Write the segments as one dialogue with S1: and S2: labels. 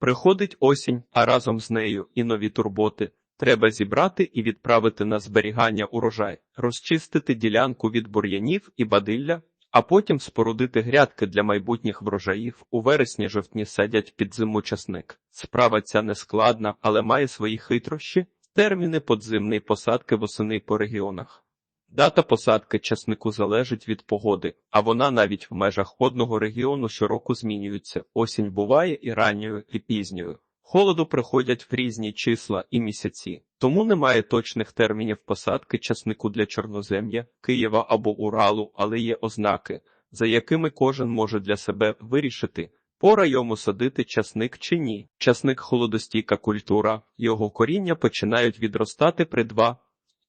S1: Приходить осінь, а разом з нею і нові турботи. Треба зібрати і відправити на зберігання урожай, розчистити ділянку від бур'янів і бадилля, а потім спорудити грядки для майбутніх врожаїв. У вересні-жовтні садять під зиму часник. Справа ця не складна, але має свої хитрощі, терміни подзимної посадки восени по регіонах. Дата посадки часнику залежить від погоди, а вона навіть в межах одного регіону щороку змінюється. Осінь буває і ранньою, і пізньою. Холоду приходять в різні числа і місяці, тому немає точних термінів посадки часнику для Чорнозем'я, Києва або Уралу, але є ознаки, за якими кожен може для себе вирішити, пора йому садити часник чи ні. Часник холодостійка культура, його коріння починають відростати при 2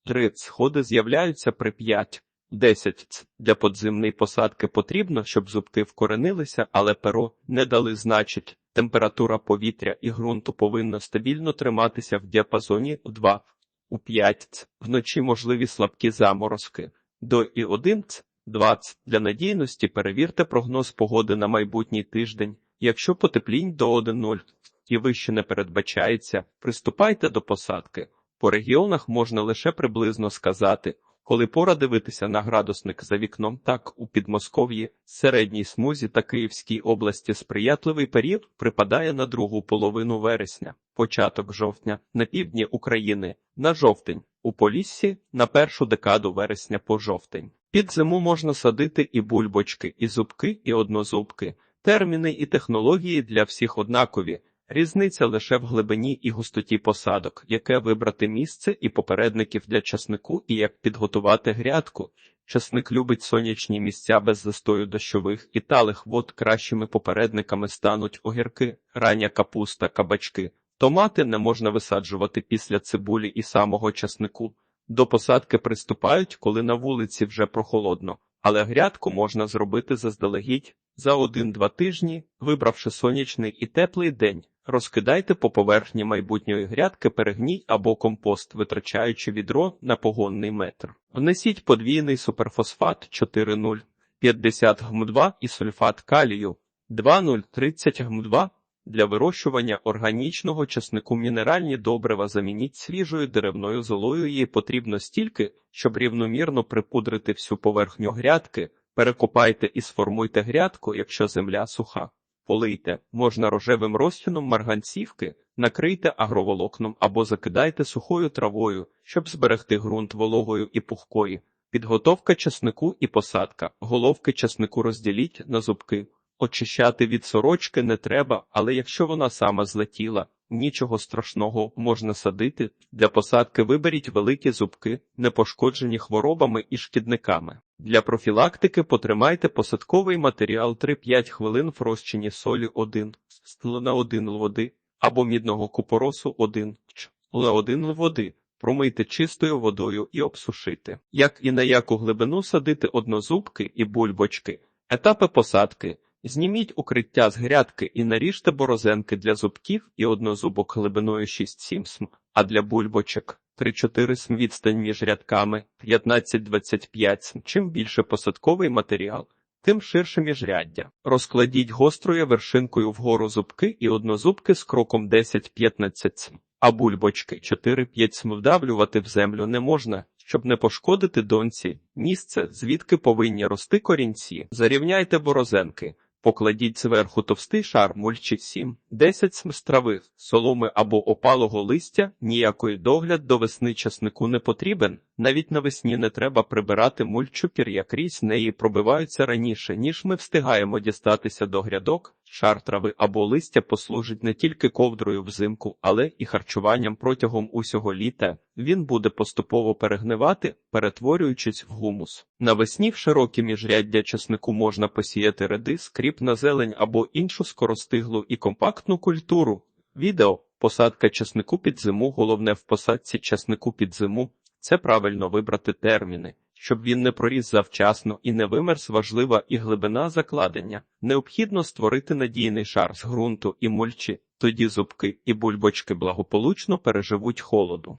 S1: Три сходи з'являються при 5 10 ц. Для подземної посадки потрібно, щоб зубки вкоренилися, але перо не дали значить. Температура повітря і ґрунту повинна стабільно триматися в діапазоні 2 у 5. Вночі можливі слабкі заморозки. До і 1 ц. 2 ц. Для надійності перевірте прогноз погоди на майбутній тиждень. Якщо потеплінь до 1.0 і вище не передбачається, приступайте до посадки. По регіонах можна лише приблизно сказати, коли пора дивитися на градусник за вікном, так у Підмосков'ї, середній смузі та Київській області сприятливий період припадає на другу половину вересня, початок жовтня, на півдні України, на жовтень, у Поліссі на першу декаду вересня по жовтень. Під зиму можна садити і бульбочки, і зубки, і однозубки. Терміни і технології для всіх однакові. Різниця лише в глибині і густоті посадок, яке вибрати місце і попередників для часнику, і як підготувати грядку. Часник любить сонячні місця без застою дощових і талих вод кращими попередниками стануть огірки, рання капуста, кабачки. Томати не можна висаджувати після цибулі і самого часнику. До посадки приступають, коли на вулиці вже прохолодно, але грядку можна зробити заздалегідь за один-два тижні, вибравши сонячний і теплий день. Розкидайте по поверхні майбутньої грядки перегній або компост, витрачаючи відро на погонний метр. Внесіть подвійний суперфосфат 4,0, 50 гм2 і сульфат калію 2,030 гм2. Для вирощування органічного часнику мінеральні добрива замініть свіжою деревною золою. Її потрібно стільки, щоб рівномірно припудрити всю поверхню грядки. Перекопайте і сформуйте грядку, якщо земля суха. Полийте, можна рожевим розчином марганцівки, накрийте агроволокном або закидайте сухою травою, щоб зберегти ґрунт вологою і пухкою. Підготовка часнику і посадка. Головки часнику розділіть на зубки. Очищати від сорочки не треба, але якщо вона сама злетіла, нічого страшного можна садити. Для посадки виберіть великі зубки, не пошкоджені хворобами і шкідниками. Для профілактики потримайте посадковий матеріал 3-5 хвилин в розчині солі 1, на 1 л води або мідного купоросу 1 ч, на 1 л води. Промийте чистою водою і обсушити. Як і на яку глибину садити однозубки і бульбочки. Етапи посадки. Зніміть укриття з грядки і наріжте борозенки для зубків і однозубок глибиною 6-7 см, а для бульбочок 3-4 см відстань між рядками 15-25 см. Чим більше посадковий матеріал, тим ширше міжряддя. Розкладіть гострою вершинкою вгору зубки і однозубки з кроком 10-15 см, а бульбочки 4-5 см вдавлювати в землю не можна. Щоб не пошкодити донці, місце, звідки повинні рости корінці, зарівняйте борозенки, Покладіть зверху товстий шар мульчі 7, 10 см страви, соломи або опалого листя, ніякої догляд до весни часнику не потрібен. Навіть навесні не треба прибирати мульчу пір'я крізь неї пробиваються раніше, ніж ми встигаємо дістатися до грядок. Шар трави або листя послужить не тільки ковдрою взимку, але і харчуванням протягом усього літа. Він буде поступово перегнивати, перетворюючись в гумус. Навесні в широкі міжряддя часнику можна посіяти редис, кріпна зелень або іншу скоростиглу і компактну культуру. Відео посадка часнику під зиму. Головне в посадці часнику під зиму це правильно вибрати терміни. Щоб він не проріс завчасно і не вимерз важлива і глибина закладення, необхідно створити надійний шар з ґрунту і мульчі, тоді зубки і бульбочки благополучно переживуть холоду.